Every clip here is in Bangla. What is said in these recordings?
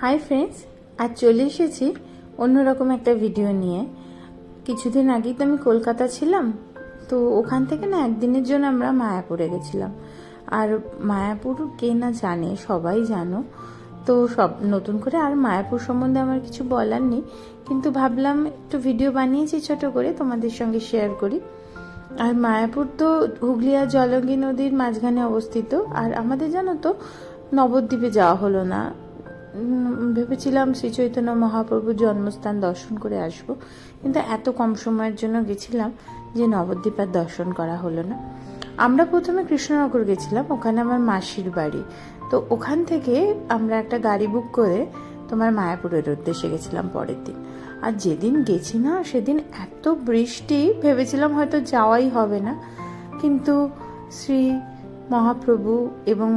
হাই ফ্রেন্ডস আজ চলে এসেছি অন্যরকম একটা ভিডিও নিয়ে। কিছুদিন আগেই তো আমি কলকাতা ছিলাম, তো ওখান থেকে না একদিনের জন্য আমরা মায়াপুরে গেছিলাম। আর মায়াপুর কে না জানে, সবাই জানো। তো সব নতুন করে আর মায়াপুর সম্বন্ধে আমার কিছু বলার নেই, কিন্তু ভাবলাম একটু ভিডিও বানিয়েছি ছোট করে, তোমাদের সঙ্গে শেয়ার করি। আর মায়াপুর তো হুগলি আর জলঙ্গি নদীর মাঝখানে অবস্থিত, আর আমাদের জানো তো, নবদ্বীপে যাওয়া হলো না। ভেবেছিলাম শ্রী চৈতন্য মহাপ্রভুর জন্মস্থান দর্শন করে আসব, কিন্তু এত কম সময়ের জন্য গেছিলাম যে নবদ্বীপ আর দর্শন করা হলো না। আমরা প্রথমে কৃষ্ণনগর গেছিলাম, ওখানে আমার মাসির বাড়ি। তো ওখান থেকে আমরা একটা গাড়ি বুক করে তোমার মায়াপুরের উদ্দেশ্যে গেছিলাম পরের দিন। আর যেদিন গেছি না, সেদিন এত বৃষ্টি, ভেবেছিলাম হয়তো যাওয়াই হবে না। কিন্তু শ্রী মহাপ্রভু এবং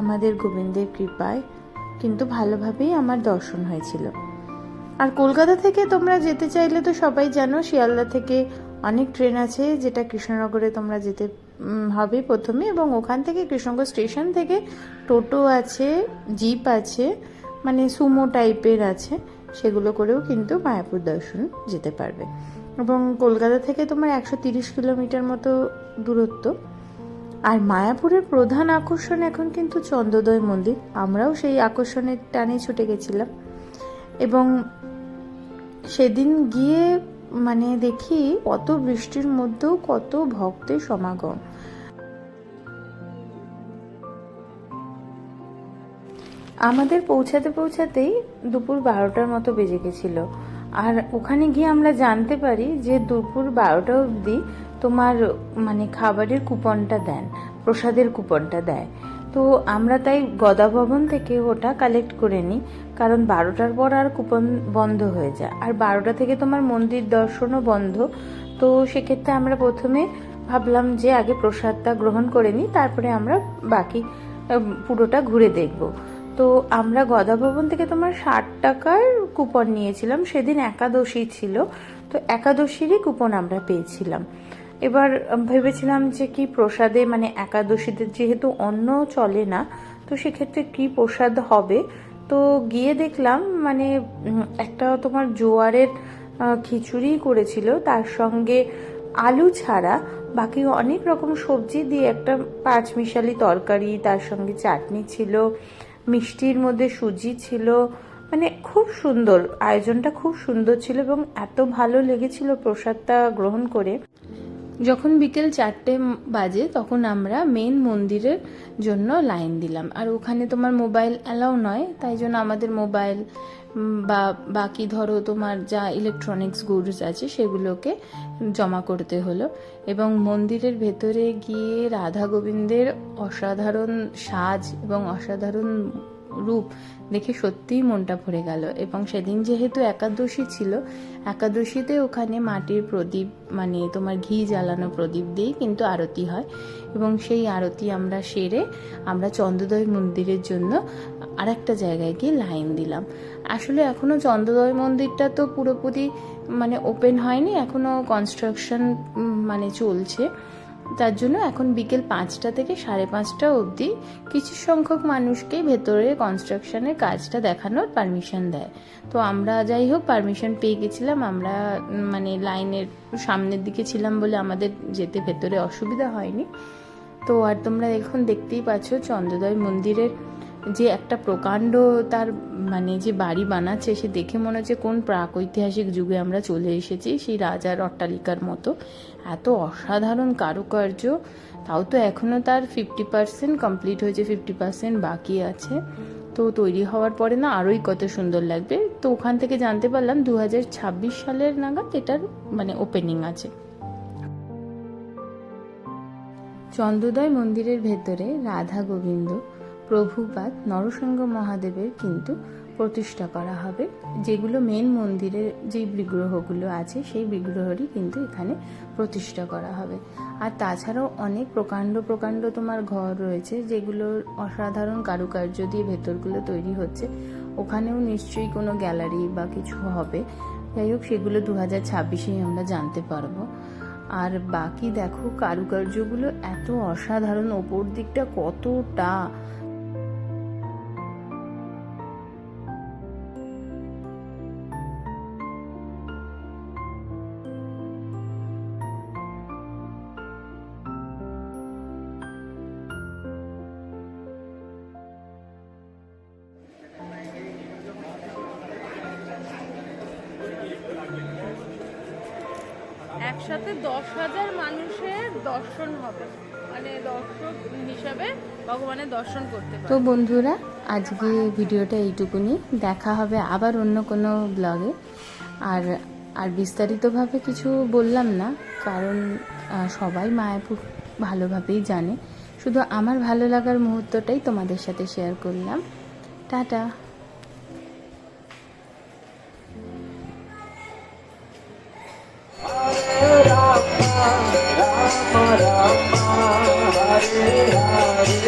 আমাদের গোবিন্দের কৃপায় কিন্তু ভালোভাবেই আমার দর্শন হয়েছিল। আর কলকাতা থেকে তোমরা যেতে চাইলে তো সবাই জানো, শিয়ালদা থেকে অনেক ট্রেন আছে, যেটা কৃষ্ণনগরে তোমরা যেতে হবে প্রথমে। এবং ওখান থেকে কৃষ্ণনগর স্টেশন থেকে টোটো আছে, জিপ আছে মানে সুমো টাইপের আছে, সেগুলো করেও কিন্তু মায়াপুর দর্শন যেতে পারবে। এবং কলকাতা থেকে তোমার একশো তিরিশ কিলোমিটার মতো দূরত্ব। আর মায়াপুরের প্রধান আকর্ষণ এখন কিন্তু চন্দ্রোদয় মন্দির। আমরাও সেই আকর্ষণের টানে ছুটে গেছিলাম। এবং সেদিন গিয়ে মানে দেখি, কত বৃষ্টির মধ্যেও কত ভক্তের সমাগম। আমাদের পৌঁছাতে পৌঁছাতেই দুপুর বারোটার মতো বেজে গেছিল। আর ওখানে গিয়ে আমরা জানতে পারি যে দুপুর বারোটা অবধি তোমার মানে খাবারের কুপনটা দেন, প্রসাদের কুপনটা দেয়। তো আমরা তাই গদা ভবন থেকে ওটা কালেক্ট করে নিই, কারণ বারোটার পর আর কুপন বন্ধ হয়ে যায়। আর বারোটা থেকে তোমার মন্দির দর্শনও বন্ধ। তো সেক্ষেত্রে আমরা প্রথমে ভাবলাম যে আগে প্রসাদটা গ্রহণ করে নিই, তারপরে আমরা বাকি পুরোটা ঘুরে দেখব। তো আমরা গদা ভবন থেকে তোমার ষাট টাকার কুপন নিয়েছিলাম, সেদিন একাদশী ছিল। তো একাদশীরই কুপন আমরা পেয়েছিলাম। এবার ভেবেছিলাম যে কি প্রসাদে মানে একাদশীতে যেহেতু অন্ন চলে না, তো সেক্ষেত্রে কি প্রসাদ হবে? তো গিয়ে দেখলাম মানে একটা তোমার জোয়ারের খিচুড়ি করেছিল। তার সঙ্গে আলু ছাড়া বাকি অনেক রকম সবজি দিয়ে একটা পাঁচ মিশালি তরকারি, তার সঙ্গে চাটনি ছিল, মিষ্টির মধ্যে সুজি ছিল। মানে খুব সুন্দর, আয়োজনটা খুব সুন্দর ছিল এবং এত ভালো লেগেছিল প্রসাদটা গ্রহণ করে। যখন বিকেল চারটে বাজে, তখন আমরা মেন মন্দিরের জন্য লাইন দিলাম। আর ওখানে তোমার মোবাইল অ্যালাউ নয়, তাই জন্য আমাদের মোবাইল বা বাকি ধরো তোমার যা ইলেকট্রনিক্স গুডস আছে, সেগুলোকে জমা করতে হলো। এবং মন্দিরের ভেতরে গিয়ে রাধা গোবিন্দের অসাধারণ সাজ এবং অসাধারণ রূপ দেখে সত্যিই মনটা ভরে গেল। এবং সেদিন যেহেতু একাদশী ছিল, একাদশীতে ওখানে মাটির প্রদীপ মানে তোমার ঘি জ্বালানো প্রদীপ দিয়েই কিন্তু আরতি হয়। এবং সেই আরতি আমরা সেরে আমরা চন্দ্রোদয় মন্দিরের জন্য আরেকটা জায়গায় গিয়ে লাইন দিলাম। আসলে এখনও চন্দ্রোদয় মন্দিরটা তো পুরোপুরি মানে ওপেন হয়নি, এখনও কনস্ট্রাকশন মানে চলছে। তার জন্য এখন বিকেল পাঁচটা থেকে সাড়ে পাঁচটা অবধি কিছু সংখ্যক মানুষকে ভেতরে কনস্ট্রাকশনের কাজটা দেখানোর পারমিশন দেয়। তো আমরা যাই হোক পারমিশন পেয়ে গেছিলাম। আমরা মানে লাইনের সামনের দিকে ছিলাম বলে আমাদের যেতে ভেতরে অসুবিধা হয়নি। তো আর তোমরা এখন দেখতেই পাচ্ছ চন্দ্রোদয় মন্দিরের যে একটা প্রকাণ্ড তার মানে যে বাড়ি বানাচ্ছে, সে দেখে মনে হচ্ছে কোন প্রাগৈতিহাসিক যুগে আমরা চলে এসেছি সেই রাজার অট্টালিকার মতো। এত অসাধারণ কারুকার্য, তাও তো এখনও তার ফিফটি পার্সেন্ট কমপ্লিট হয়েছে ফিফটি পার্সেন্ট বাকি আছে। তো তৈরি হওয়ার পরে না আরোই কত সুন্দর লাগবে। তো ওখান থেকে জানতে পারলাম দু হাজার ছাব্বিশ সালের নাগাদ এটার মানে ওপেনিং আছে। চন্দ্রোদয় মন্দিরের ভেতরে রাধা গোবিন্দ প্রভুপাদ নরসিংহ মহাদেবের কিন্তু প্রতিষ্ঠা করা হবে। যেগুলো মেন মন্দিরের যে বিগ্রহগুলো আছে, সেই বিগ্রহরই কিন্তু এখানে প্রতিষ্ঠা করা হবে। আর তাছাড়াও অনেক প্রকাণ্ড প্রকাণ্ড তোমার ঘর রয়েছে যেগুলোর অসাধারণ কারুকার্য দিয়ে ভেতরগুলো তৈরি হচ্ছে। ওখানেও নিশ্চয়ই কোনো গ্যালারি বা কিছু হবে। যাই হোক, সেগুলো দু হাজার ছাব্বিশেই আমরা জানতে পারব। আর বাকি দেখো, কারুকার্যগুলো এত অসাধারণ, ওপর দিকটা কতটা সাথে দশ হাজার মানুষের দর্শন হবে। মানে দর্শক হিসাবে ভগবানের দর্শন করতে তো বন্ধুরা, আজকে ভিডিওটা এইটুকুনি। দেখা হবে আবার অন্য কোনো ব্লগে আর আর বিস্তারিতভাবে কিছু বললাম না, কারণ সবাই মায়াপুর ভালোভাবেই জানে। শুধু আমার ভালো লাগার মুহূর্তটাই তোমাদের সাথে শেয়ার করলাম। টাটা! Hare Hare